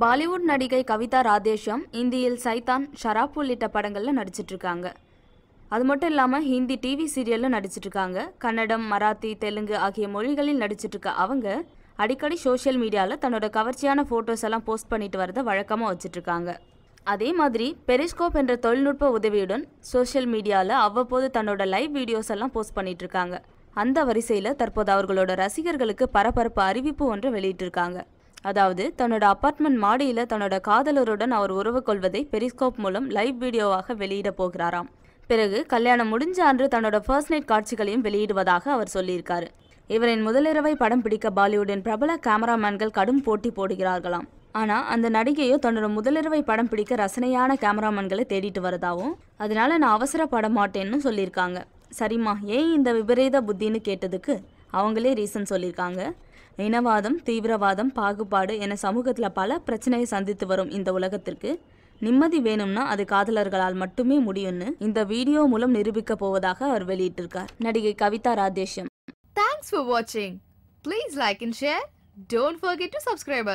பாலிவுட் நடிகை கவிதா ராதேஷம் இந்தியில் சைதான் ஷராப் உள்ளிட்ட படங்களில் நடிச்சிட்டு இருக்காங்க. அது மட்டும் இல்லாமல் ஹிந்தி டிவி சீரியலில் நடிச்சிட்ருக்காங்க கன்னடம் மராத்தி தெலுங்கு ஆகிய மொழிகளில் நடிச்சிட்ருக்க அவங்க அடிக்கடி சோஷியல் மீடியாவில் தன்னோட கவர்ச்சியான ஃபோட்டோஸ் எல்லாம் போஸ்ட் பண்ணிட்டு வரதை வழக்கமாக வச்சுட்ருக்காங்க அதே மாதிரி பெரிஸ்கோப் என்ற தொழில்நுட்ப உதவியுடன் சோஷியல் மீடியாவில் அவ்வப்போது தன்னோட லைவ் வீடியோஸ் எல்லாம் போஸ்ட் பண்ணிட்டு இருக்காங்க. அந்த வரிசையில் தற்போது அவர்களோட ரசிகர்களுக்கு பரபரப்பு அறிவிப்பு ஒன்று வெளியிட்டிருக்காங்க அதாவது தன்னோட அபார்ட்மெண்ட் மாடியில் தன்னோட காதலருடன் அவர் உறவு கொள்வதை பெரிஸ்கோப் மூலம் லைவ் வீடியோவாக வெளியிட போகிறாராம். பிறகு கல்யாணம் முடிஞ்ச அன்று தன்னோட ஃபர்ஸ்ட் நைட் காட்சிகளையும் வெளியிடுவதாக அவர் சொல்லியிருக்காரு. இவரின் முதலிரவை படம் பிடிக்க பாலிவுட்டின் பிரபல கேமராமேன்கள் கடும் போட்டி போடுகிறார்களாம். ஆனால் அந்த நடிகையோ தன்னோட முதலிரவை படம் பிடிக்க ரசனையான கேமராமேன்களை தேடிட்டு வரதாவும் அதனால நான் அவசரப்பட மாட்டேன்னு சொல்லியிருக்காங்க. சரிம்மா ஏன் இந்த விபரீத புத்தின்னு கேட்டதுக்கு? அவங்களே ரீசன் சொல்லியிருக்காங்க. இனவாதம் தீவிரவாதம் பாகுபாடு என சமூகத்தில் பல பிரச்சனையை சந்தித்து வரும் இந்த உலகத்திற்கு. நிம்மதி வேணும்னா அது காதலர்களால் மட்டுமே முடியும்னு இந்த வீடியோ மூலம் நிரூபிக்க போவதாக அவர் வெளியிட்டிருக்கார். நடிகை கவிதா ராதேஷம் தேங்க்ஸ் for வாட்சிங் please like and share don't forget to subscribe.